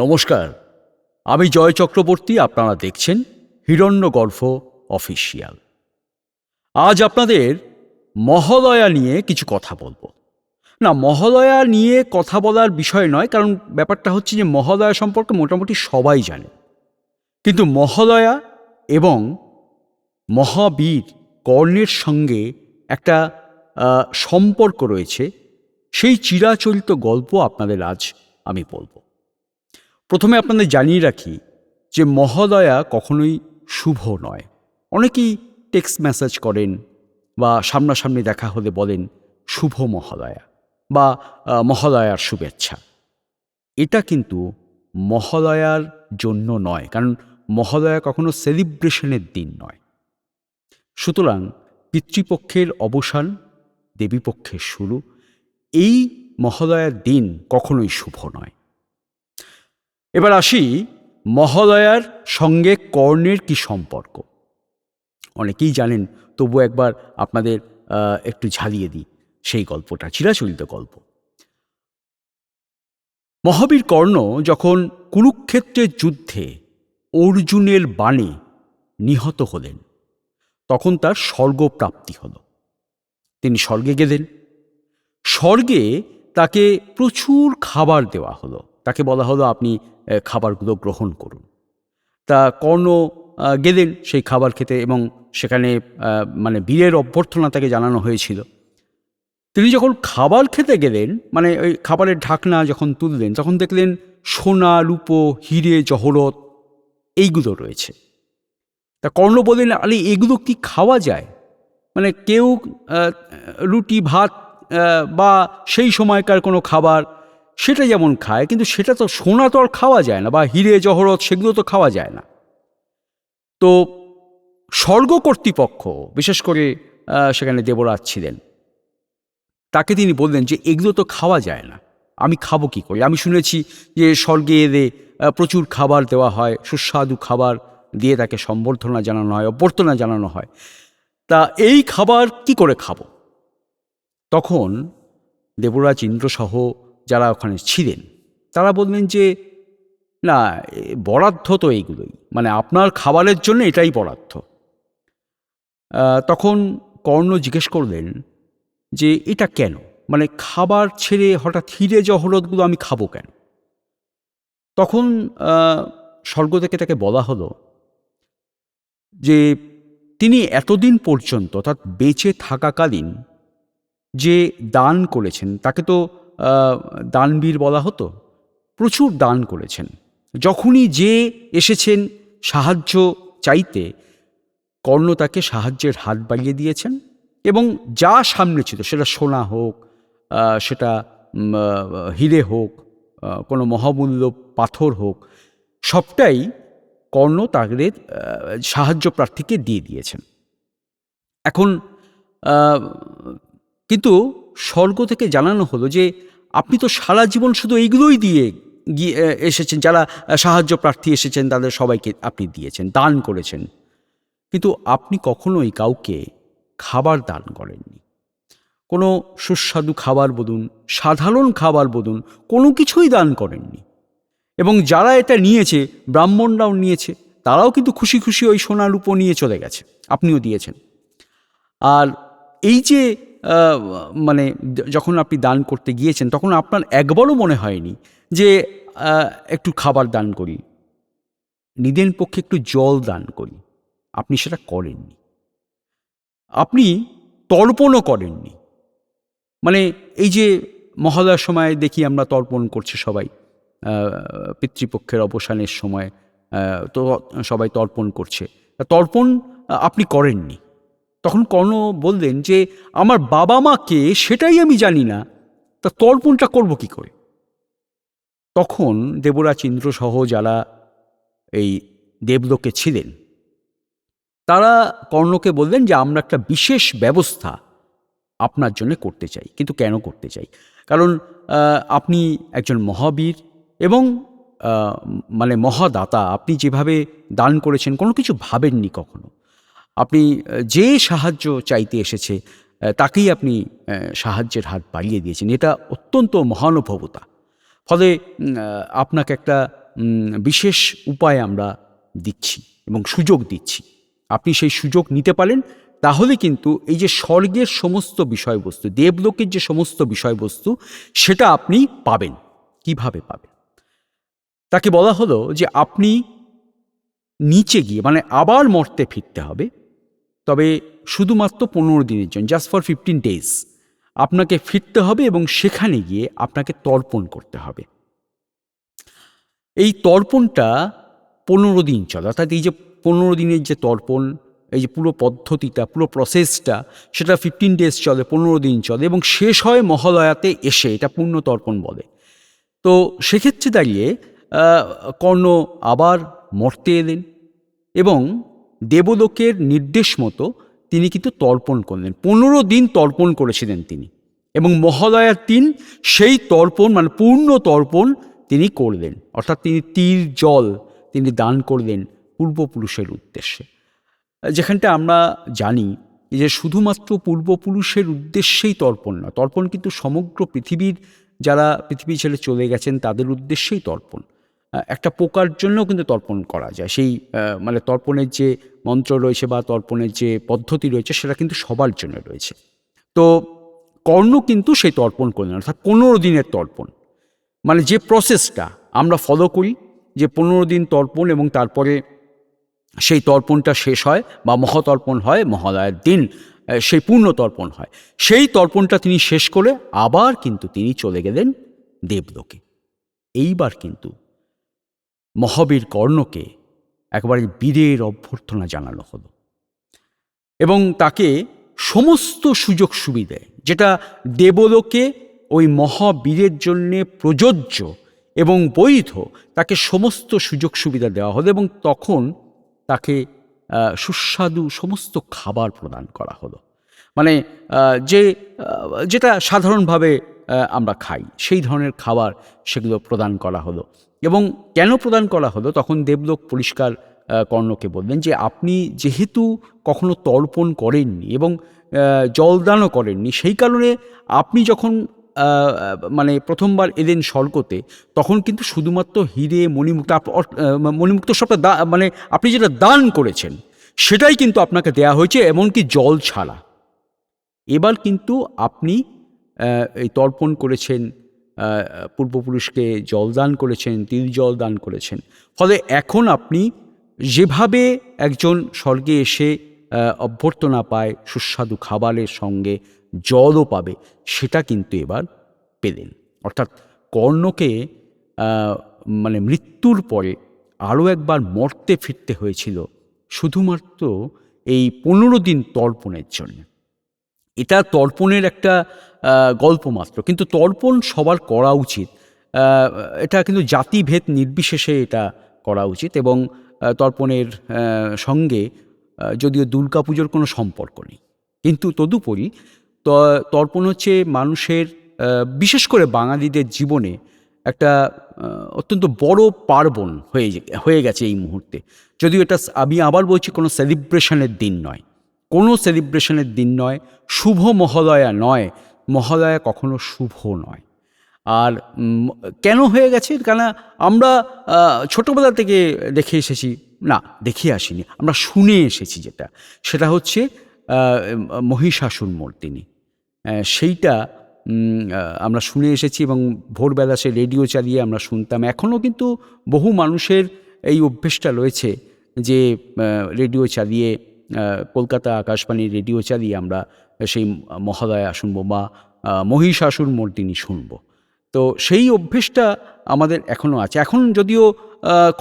নমস্কার। আমি জয় চক্রবর্তী, আপনারা দেখছেন হিরণ্য হিরণ্যগর্ভ অফিসিয়াল আজ আপনাদের মহোদয়া নিয়ে কিছু কথা বলব। না, মহোদয়া নিয়ে কথা বলার বিষয় নয়, কারণ ব্যাপারটা হচ্ছে যে মহোদয়া সম্পর্কে মোটামুটি সবাই জানে। কিন্তু মহোদয়া এবং মহাবীর কর্ণের সঙ্গে একটা সম্পর্ক রয়েছে। সেই চিরাচরিত গল্প আপনাদের আজ আমি বলব। প্রথমে আপনাদের জানিয়ে রাখি যে মহোদয়া কখনোই শুভ নয়। অনেকেই টেক্সট মেসেজ করেন বা সামনাসামনি দেখা হলে বলেন, শুভ মহোদয়া বা মহোদয়ার শুভেচ্ছা এটা কিন্তু মহোদয়ার জন্য নয়, কারণ মহোদয়া কখনো সেলিব্রেশনের দিন নয়। সুতরাং পিতৃপক্ষের অবসান, দেবীপক্ষের শুরু, এই মহোদয়ার দিন কখনোই শুভ নয়। এবার আসি মহোদয়ার সঙ্গে কর্ণের কি সম্পর্ক। অনেকেই জানেন, তবু একবার আপনাদের একটু ঝালিয়ে দিই সেই গল্পটা চিরাচরিত গল্প। মহাবীর কর্ণ যখন কুরুক্ষেত্রের যুদ্ধে অর্জুনের বাণে নিহত হলেন, তখন তার স্বর্গপ্রাপ্তি হল। তিনি স্বর্গে গেলেন। স্বর্গে তাকে প্রচুর খাবার দেওয়া হলো। তাকে বলা হলো, আপনি খাবারগুলো গ্রহণ করুন। তা কর্ণ গেলেন সেই খাবার খেতে এবং সেখানে মানে বীরের অভ্যর্থনা তাকে জানানো হয়েছিল। তিনি যখন খাবার খেতে গেলেন মানে ওই খাবারের ঢাকনা যখন তুললেন, তখন দেখলেন সোনা, রূপো, হিরে, জহরত এইগুলো রয়েছে। তা কর্ণ বললেন, আরে, এগুলো কি খাওয়া যায়? মানে কেউ রুটি, ভাত বা সেই সময়কার কোনো খাবার সেটা যেমন খায় কিন্তু সেটা তো সোনা তো আর খাওয়া যায় না বা হিরে জহরত সেগুলো তো খাওয়া যায় না। তো স্বর্গ কর্তৃপক্ষ বিশেষ করে সেখানে দেবরাজ ছিলেন তাকে তিনি বললেন যে এগুলো তো খাওয়া যায় না আমি খাব কি করে? আমি শুনেছি যে স্বর্গে আহ, প্রচুর খাবার দেওয়া হয় সুস্বাদু খাবার দিয়ে তাকে সম্বর্ধনা জানানো হয় অভ্যর্থনা জানানো হয়। তা এই খাবার কি করে খাব? তখন দেবরাজ ইন্দ্রসহ যারা ওখানে ছিলেন, তারা বললেন যে, না বরাদ্দ তো এইগুলোই। মানে আপনার খাবারের জন্য এটাই বরাদ্দ। তখন কর্ণ জিজ্ঞেস করলেন যে, এটা কেন? মানে খাবার ছেড়ে হঠাৎ হিরে জহরতগুলো আমি খাব কেন? তখন স্বর্গ থেকে তাকে বলা হলো যে, তিনি এতদিন পর্যন্ত অর্থাৎ বেঁচে থাকাকালীন যে দান করেছেন, তাকে তো দানবীর বলা হতো, প্রচুর দান করেছেন। যখনই যে এসেছেন সাহায্য চাইতে, কর্ণ তাকে সাহায্যের হাত বাড়িয়ে দিয়েছেন এবং যা সামনে ছিল, সেটা সোনা হোক সেটা হিরে হোক কোনো মহামূল্য পাথর হোক, সবটাই কর্ণ তাদের সাহায্য প্রার্থীকে দিয়ে দিয়েছেন। এখন কিন্তু স্বর্গ থেকে জানানো হলো যে, আপনি তো সারা জীবন শুধু এইগুলোই দিয়ে গিয়ে এসেছেন, যারা সাহায্য প্রার্থী এসেছেন, তাদের সবাইকে আপনি দিয়েছেন, দান করেছেন। কিন্তু আপনি কখনোই কাউকে খাবার দান করেননি। কোনো সুস্বাদু খাবার বলুন, সাধারণ খাবার বলুন, কোনো কিছুই দান করেননি। এবং যারা এটা নিয়েছে, ব্রাহ্মণরাও নিয়েছে, তারাও কিন্তু খুশি খুশি ওই সোনা রূপো নিয়ে চলে গেছে, আপনিও দিয়েছেন। আর এই যে মানে যখন আপনি দান করতে গিয়েছেন, তখন আপনার একবারও মনে হয়নি যে একটু খাবার দান করি। নিদেন পক্ষে একটু জল দান করি। আপনি সেটা করেননি। আপনি তর্পণও করেননি। মানে এই যে মহালয়ার সময় দেখি আমরা তর্পণ করছি সবাই পিতৃপক্ষের অবসানের সময় তো সবাই তর্পণ করছে। তর্পণ আপনি করেননি। তখন কর্ণ বললেন যে, আমার বাবা মাকে সেটাই আমি জানি না। তা তর্পণটা করব কি করে? তখন দেবরাজ ইন্দ্রসহ যারা এই দেবলোকে ছিলেন, তারা কর্ণকে বললেন যে, আমরা একটা বিশেষ ব্যবস্থা আপনার জন্য করতে চাই, কিন্তু কেন করতে চাই? কারণ আপনি একজন মহাবীর এবং মানে মহাদাতা, আপনি যেভাবে দান করেছেন, কোনো কিছু ভাবেননি কখনো। আপনি যে সাহায্য চাইতে এসেছে তাকেই আপনি সাহায্যের হাত বাড়িয়ে দিয়েছেন। এটা অত্যন্ত মহানুভবতা ফলে আপনাকে একটা বিশেষ উপায় আমরা দিচ্ছি এবং সুযোগ দিচ্ছি। আপনি সেই সুযোগ নিতে পারেন, তাহলে কিন্তু এই যে স্বর্গের সমস্ত বিষয়বস্তু, দেবলোকের যে সমস্ত বিষয়বস্তু, সেটা আপনি পাবেন। কীভাবে পাবেন? তাকে বলা হলো যে, আপনি নিচে গিয়ে মানে আবার মর্তে ফিরতে হবে। তবে শুধুমাত্র পনেরো দিনের জন্য জাস্ট ফর ফিফটিন ডেজ আপনাকে ফিরতে হবে এবং সেখানে গিয়ে আপনাকে তর্পণ করতে হবে। এই তর্পণটা পনেরো দিন চলে, অর্থাৎ এই যে পনেরো দিনের যে তর্পণ, এই যে পুরো পদ্ধতিটা, পুরো প্রসেসটা সেটা ফিফটিন ডেজ চলে, পনেরো দিন চলে এবং শেষ হয় মহালয়াতে এসে, এটা পূর্ণ তর্পণ বলে। তো সেক্ষেত্রে দাঁড়িয়ে কর্ণ আবার মর্তে এলেন এবং দেবলোকের নির্দেশ মতো তিনি কিন্তু তর্পণ করলেন। পনেরো দিন তর্পণ করেছিলেন তিনি। এবং মহালয়ার দিন সেই তর্পণ মানে পূর্ণ তর্পণ তিনি করলেন। অর্থাৎ তিনি তীর, জল তিনি দান করলেন পূর্বপুরুষের উদ্দেশ্যে। যেখানটা আমরা জানি যে শুধুমাত্র পূর্বপুরুষের উদ্দেশ্যেই তর্পণ না তর্পণ কিন্তু সমগ্র পৃথিবীর যারা পৃথিবী ছেড়ে চলে গেছেন তাদের উদ্দেশ্যেই তর্পণ। একটা পোকার জন্যও কিন্তু তর্পণ করা যায়। সেই মানে তর্পণের যে মন্ত্র রয়েছে বা তর্পণের যে পদ্ধতি রয়েছে, সেটা কিন্তু সবার জন্য রয়েছে। তো কর্ণ কিন্তু সেই তর্পণ করলেন অর্থাৎ পনেরো দিনের তর্পণ। মানে যে প্রসেসটা আমরা ফলো করি, যে পনেরো দিন তর্পণ এবং তারপরে সেই তর্পণটা শেষ হয় বা মহাতর্পণ হয়, মহালয়ের দিন সেই পূর্ণ তর্পণ হয়। সেই তর্পণটা তিনি শেষ করে আবার কিন্তু তিনি চলে গেলেন দেবলোকে। এইবার কিন্তু মহাবীর কর্ণকে একবারে বীরের অভ্যর্থনা জানানো হলো। এবং তাকে সমস্ত সুযোগ সুবিধে, যেটা দেবলোকে ওই মহাবীরের জন্যে প্রযোজ্য এবং বৈধ, তাকে সমস্ত সুযোগ সুবিধা দেওয়া হলো এবং তখন তাকে সুস্বাদু সমস্ত খাবার প্রদান করা হলো। মানে যে যেটা সাধারণভাবে আমরা খাই। সেই ধরনের খাবার সেগুলো প্রদান করা হলো। এবং কেন প্রদান করা হলো? তখন দেবলোক পরিষ্কার কর্ণকে বললেন যে, আপনি যেহেতু কখনো তর্পণ করেননি এবং জলদানও করেননি, সেই কারণে আপনি যখন মানে প্রথমবার এলেন স্বর্গতে, তখন কিন্তু শুধুমাত্র হিরে, মণিমুক্ত মণিমুক্ত সবটা দা মানে আপনি যেটা দান করেছেন, সেটাই কিন্তু আপনাকে দেয়া হয়েছে, এমনকি জল ছাড়া। এবার কিন্তু আপনি এই তর্পণ করেছেন পূর্বপুরুষকে জল দান করেছেন, তিল জল দান করেছেন। ফলে এখন আপনি যেভাবে একজন স্বর্গে এসে অভ্যর্থনা পায়, সুস্বাদু খাবারের সঙ্গে জলও পাবে, সেটা কিন্তু এবার পেলেন। অর্থাৎ কর্ণকে মানে মৃত্যুর পরে আরও একবার মর্তে ফিরতে হয়েছিল, শুধুমাত্র এই পনেরো দিন তর্পণের জন্য। এটা তর্পণের একটা গল্প মাত্র। কিন্তু তর্পণ সবার করা উচিত। এটা কিন্তু জাতিভেদ নির্বিশেষে এটা করা উচিত এবং তর্পণের সঙ্গে যদিও দুর্গাপুজোর কোনো সম্পর্ক নেই। কিন্তু তদুপরি তর্পণ হচ্ছে মানুষের বিশেষ করে বাঙালিদের জীবনে একটা অত্যন্ত বড় পার্বণ হয়ে হয়ে গেছে এই মুহূর্তে। যদিও এটা আমি আবার বলছি কোনো সেলিব্রেশনের দিন নয়। কোনো সেলিব্রেশনের দিন নয়, শুভ মহালয়া নয়। মহালয়া কখনো শুভ নয়। আর কেন হয়ে গেছে? কেন আমরা ছোটোবেলা থেকে দেখে এসেছি। না, দেখে আসিনি। আমরা শুনে এসেছি যেটা। সেটা হচ্ছে মহিষাসুর মর্দিনী সেইটা আমরা শুনে এসেছি এবং ভোরবেলা সে রেডিও চালিয়ে আমরা শুনতাম। এখনও কিন্তু বহু মানুষের এই অভ্যেসটা রয়েছে যে রেডিও চালিয়ে কলকাতা আকাশবাণী রেডিও চালিয়ে আমরা সেই মহালয়া শুনব বা মহিষাসুর মর্দিনী শুনব। তো সেই অভ্যেসটা আমাদের এখনও আছে। এখন যদিও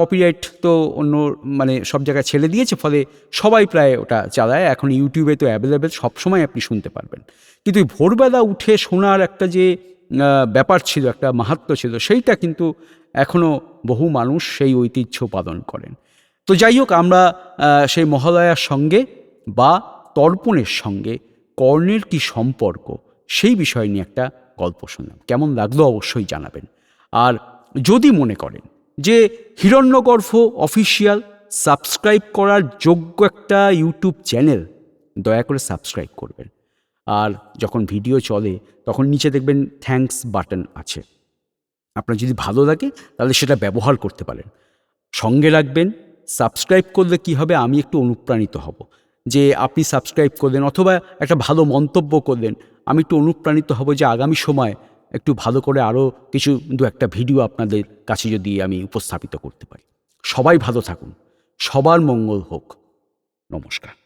কপিরাইট তো অন্য মানে সব জায়গায় ছেড়ে দিয়েছে, ফলে সবাই প্রায় ওটা চালায়। এখন ইউটিউবে তো অ্যাভেলেবেল সবসময় আপনি শুনতে পারবেন। কিন্তু ভোরবেলা উঠে শোনার একটা যে ব্যাপার ছিল, একটা মাহাত্ম্য ছিল, সেইটা কিন্তু এখনও বহু মানুষ সেই ঐতিহ্য পালন করেন। তো যাই হোক, আমরা সেই মহালয়ার সঙ্গে বা তর্পণের সঙ্গে কর্ণের কি সম্পর্ক সেই বিষয় নিয়ে একটা গল্প শুনলাম। কেমন লাগল অবশ্যই জানাবেন। আর যদি মনে করেন যে হিরণ্যগর্ভ অফিসিয়াল সাবস্ক্রাইব করার যোগ্য একটা ইউটিউব চ্যানেল, দয়া করে সাবস্ক্রাইব করবেন। আর যখন ভিডিও চলে, তখন নিচে দেখবেন থ্যাঙ্কস বাটন আছে। আপনার যদি ভালো লাগে, তাহলে সেটা ব্যবহার করতে পারেন। সঙ্গে রাখবেন সাবস্ক্রাইব করলে কি হবে? আমি একটু অনুপ্রাণিত হব। যে আপনি সাবস্ক্রাইব করলেন অথবা একটা ভালো মন্তব্য করলেন, আমি একটু অনুপ্রাণিত হব যে আগামী সময় একটু ভালো করে আরও কিছু দু একটা ভিডিও আপনাদের কাছে যদি আমি উপস্থাপিত করতে পারি। সবাই ভালো থাকুন। সবার মঙ্গল হোক। নমস্কার।